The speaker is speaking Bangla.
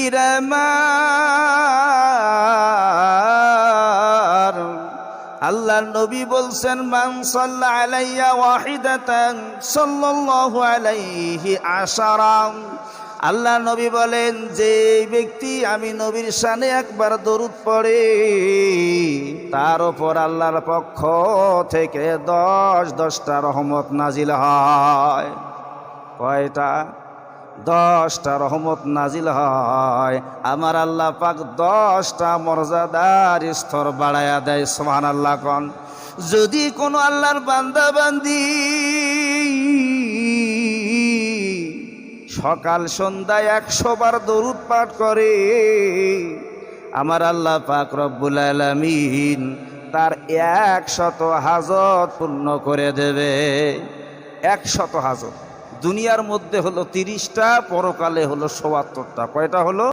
বাইরামার আল্লাহ নবী বলছেন, মান সাল্লা আলাইয়া ওয়াহিদাতান সাল্লাল্লাহু আলাইহি আশারাম আল্লাহ নবী বলেন যে ব্যক্তি আমি নবীর শানে একবার দরুদ পড়ে, তার ওপর আল্লাহর পক্ষ থেকে দশ দশটা রহমত নাজিল হয়। কয়টা? দশটা রহমত নাজিল হয়। আমার আল্লাহ পাক দশটা মর্যাদার স্তর বাড়াইয়া দেয় সোহান আল্লাহ কন। যদি কোনো আল্লাহর বান্দা বান্দি সকাল সন্ধ্যায় একশো বার দরুদ পাঠ করে, আমার আল্লাহ পাক রব্বুল আলমিন তার একশত হাজত পূর্ণ করে দেবে। একশত হাজত। দুনিয়ার মধ্যে হলো তিরিশটা পরকালে হলো সোয়াত্তরটা কয়টা হলো?